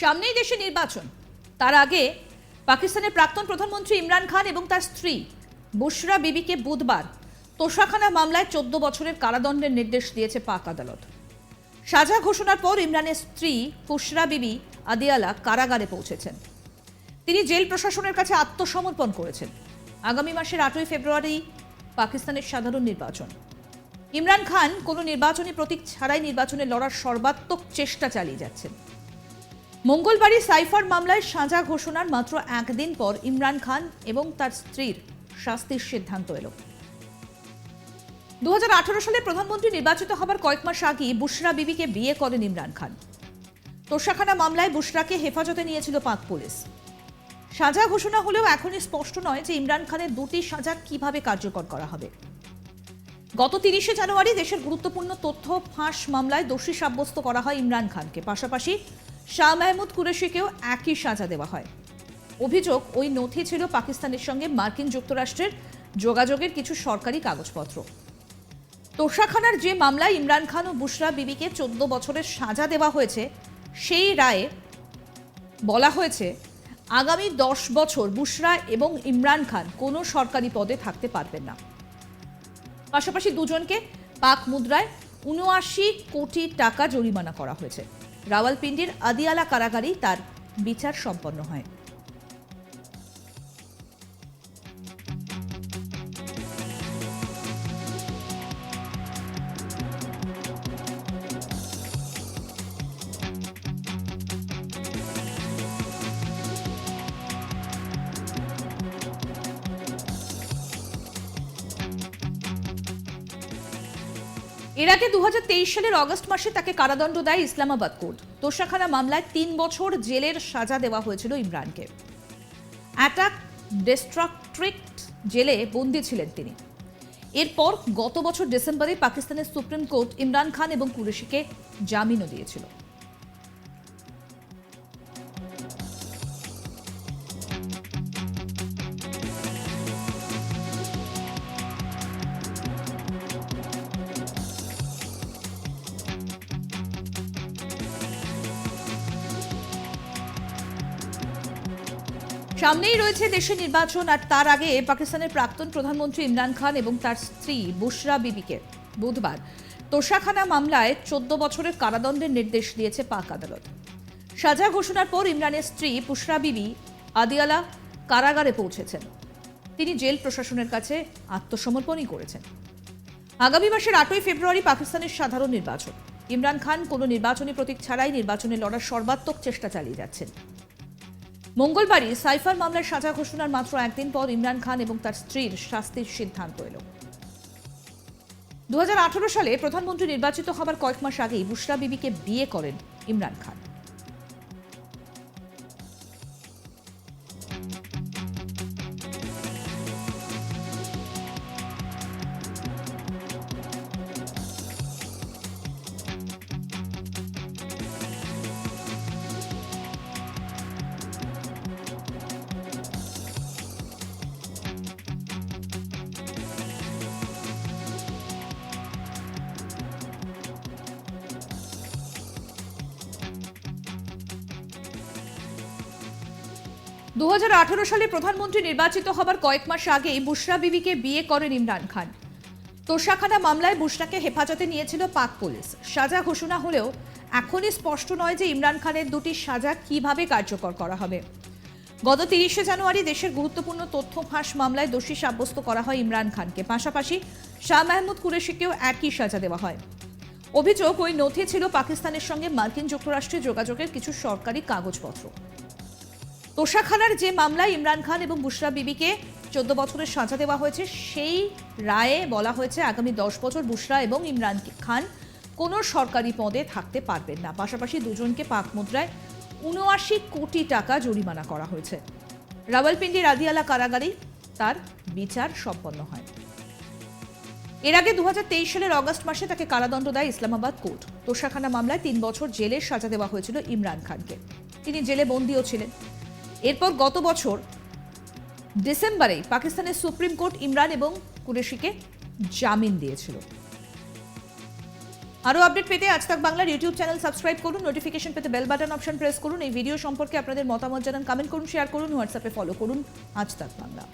সামনেই দেশে নির্বাচন। তার আগে পাকিস্তানের প্রাক্তন প্রধানমন্ত্রী ইমরান খান এবং তার স্ত্রী বুশরা বিবিকে বুধবার তোষাখানা মামলায় চোদ্দ বছরের কারাদণ্ডের নির্দেশ দিয়েছে পাক আদালত। সাজা ঘোষণার পর ইমরানের স্ত্রী ফুসরা বিবি আদিয়ালা কারাগারে পৌঁছেছেন। তিনি জেল প্রশাসনের কাছে আত্মসমর্পণ করেছেন। আগামী মাসের আটই ফেব্রুয়ারি পাকিস্তানের সাধারণ নির্বাচন। ইমরান খান কোনো নির্বাচনী প্রতীক ছাড়াই নির্বাচনে লড়ার সর্বাত্মক চেষ্টা চালিয়ে যাচ্ছেন। মঙ্গলবারই সাইফার মামলায় সাজা ঘোষণার মাত্র একদিন পর ইমরান খান এবং তার স্ত্রীর শাস্তির সিদ্ধান্ত এলো। দু সালে প্রধানমন্ত্রী নির্বাচিত হবার কয়েক মাস আগে বুশরা বিবিকে বিয়ে করেন ইমরান খান। তোষাখানা মামলায় বুশরাকে হেফাজতে নিয়েছিল পাক পুলিশ। সাজা ঘোষণা হলেও এখনই স্পষ্ট নয় যে ইমরান খানের দুটি সাজা কীভাবে কার্যকর করা হবে। গত তিরিশে জানুয়ারি দেশের গুরুত্বপূর্ণ তথ্য ফাঁস মামলায় দোষী সাব্যস্ত করা হয় ইমরান খানকে। পাশাপাশি শাহ মাহমুদ কুরেশিকেও একই সাজা দেওয়া হয়। অভিযোগ, ওই নথি ছিল পাকিস্তানের সঙ্গে মার্কিন যুক্তরাষ্ট্রের যোগাযোগের কিছু সরকারি কাগজপত্র। তোষাখানার যে মামলায় ইমরান খান ও বুশরা বিবিকে চোদ্দ বছরের সাজা দেওয়া হয়েছে, সেই রায়ে বলা হয়েছে, আগামী দশ বছর বুশরা এবং ইমরান খান কোনো সরকারি পদে থাকতে পারবেন না। পাশাপাশি দুজনকে পাক মুদ্রায় উনআশি কোটি টাকা জরিমানা করা হয়েছে। রাওয়ালপিন্ডির আদিয়ালা কারাগারেই তার বিচার সম্পন্ন হয়। এর আগে দু হাজার তেইশ সালের অগস্ট মাসে তাকে কারাদণ্ড দেয় ইসলামাবাদ কোর্ট। তোষাখানা মামলায় তিন বছর জেলের সাজা দেওয়া হয়েছিল ইমরানকে। অ্যাটাক ডিস্ট্রাক্ট্রিক্ট জেলে বন্দী ছিলেন তিনি। এরপর গত বছর ডিসেম্বরে পাকিস্তানের সুপ্রিম কোর্ট ইমরান খান এবং কুরেশিকে জামিনও দিয়েছিল। সামনেই রয়েছে দেশে নির্বাচন, আর তার আগে পাকিস্তানের প্রাক্তন প্রধানমন্ত্রী ইমরান খান এবং তার স্ত্রী বুশরা বিবিকে বুধবার তোষাখানা মামলায় চোদ্দ বছরের কারাদণ্ডের নির্দেশ দিয়েছে পাক আদালত। সাজা ঘোষণার পর ইমরানের স্ত্রী পুশরা বিবি আদিয়ালা কারাগারে পৌঁছেছেন। তিনি জেল প্রশাসনের কাছে আত্মসমর্পণই করেছেন। আগামী মাসের আটই ফেব্রুয়ারি পাকিস্তানের সাধারণ নির্বাচন। ইমরান খান কোনো নির্বাচনী প্রতীক ছাড়াই নির্বাচনে লড়ার সর্বাত্মক চেষ্টা চালিয়ে যাচ্ছেন। মঙ্গলবারই সাইফার মামলার সাজা ঘোষণার মাত্র একদিন পর ইমরান খান এবং তার স্ত্রীর শাস্তির সিদ্ধান্ত এলো। দু হাজার আঠারো সালে প্রধানমন্ত্রী নির্বাচিত হবার কয়েক মাস আগেই বুশরা বিবিকে বিয়ে করেন ইমরান খান। দু হাজার আঠারো সালে প্রধানমন্ত্রী নির্বাচিত হবার কয়েক মাস আগেই বুশরা বিবিকে বিয়ে করেন ইমরান খান। তোষাখানা মামলায় বুশরাকে হেফাজতে নিয়েছিল পাক পুলিশ। সাজা ঘোষণা হলেও এখনই স্পষ্ট নয় যে ইমরান খানের দুটি সাজা কীভাবে কার্যকর করা হবে। গত তিরিশে জানুয়ারি দেশের গুরুত্বপূর্ণ তথ্য ফাঁস মামলায় দোষী সাব্যস্ত করা হয় ইমরান খানকে। পাশাপাশি শাহ মাহমুদ কুরেশিকেও একই সাজা দেওয়া হয়। অভিযোগ, ওই নথি ছিল পাকিস্তানের সঙ্গে মার্কিন যুক্তরাষ্ট্রে যোগাযোগের কিছু সরকারি কাগজপত্র। তোষাখানার যে মামলায় ইমরান খান এবং বুশরা বিবিকে চোদ্দ বছরের সাজা দেওয়া হয়েছে, সেই রায়ে বলা হয়েছে আগামী দশ বছর বুশরা এবং ইমরান খান কোনো সরকারি পদে থাকতে পারবেন না। পাশাপাশি দুজনকে পাক মুদ্রায় উনআশি কোটি টাকা জরিমানা করা হয়েছে। রাওয়ালপিন্ডির আদিয়ালা কারাগারেই তার বিচার সম্পন্ন হয়। এর আগে দু হাজার তেইশ সালের অগস্ট মাসে তাকে কারাদণ্ড দেয় ইসলামাবাদ কোর্ট। তোষাখানা মামলায় তিন বছর জেলের সাজা দেওয়া হয়েছিল ইমরান খানকে। তিনি জেলে বন্দিও ছিলেন। এরপর গত বছর ডিসেম্বরে পাকিস্তানের সুপ্রিম কোর্ট ইমরান এবং কুরেশিকে জামিন দিয়েছিল। আরও আপডেট পেতে আজ তাক বাংলার ইউটিউব চ্যানেল সাবস্ক্রাইব করুন, নোটিফিকেশন পেতে বেল বাটন অপশন প্রেস করুন, এই ভিডিও সম্পর্কে আপনাদের মতামত জানান, কমেন্ট করুন, শেয়ার করুন, হোয়াটসঅ্যাপে ফলো করুন, আজ তাক বাংলা।